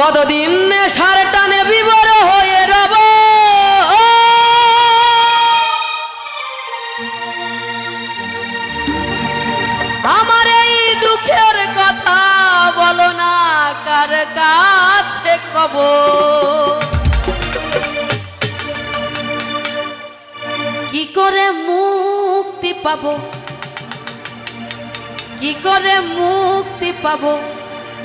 কতদিন সার টানে বিবর হয়ে রব? আমার এই দুঃখের কথা বলো না, কার কাছে কব কি করে মুক্তি পাবো? কি করে মুক্তি পাবো?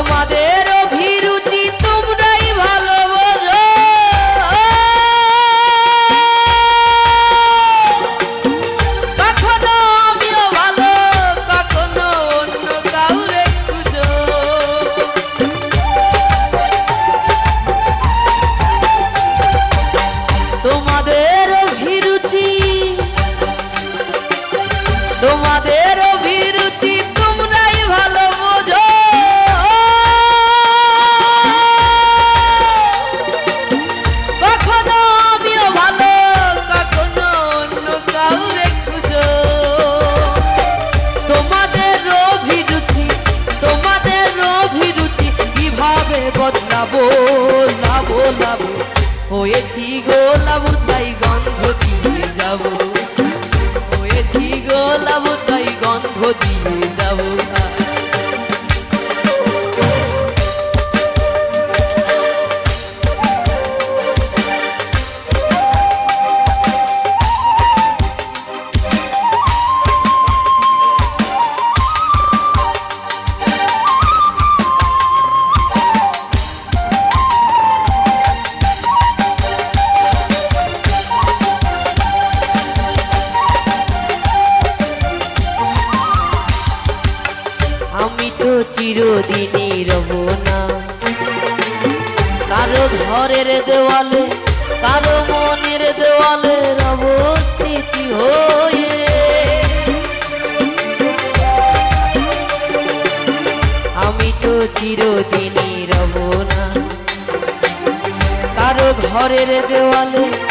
তোমাদের লাবো হয়েছি গোলাপ তাই গন্ধ দিয়ে যাব। চিরদিনই রব না। কারও ঘরের দেওয়ালে, কারও মনের দেওয়ালে রব স্মৃতি হয়ে। আমি তো চিরদিনই রব না। কারও ঘরের দেওয়ালে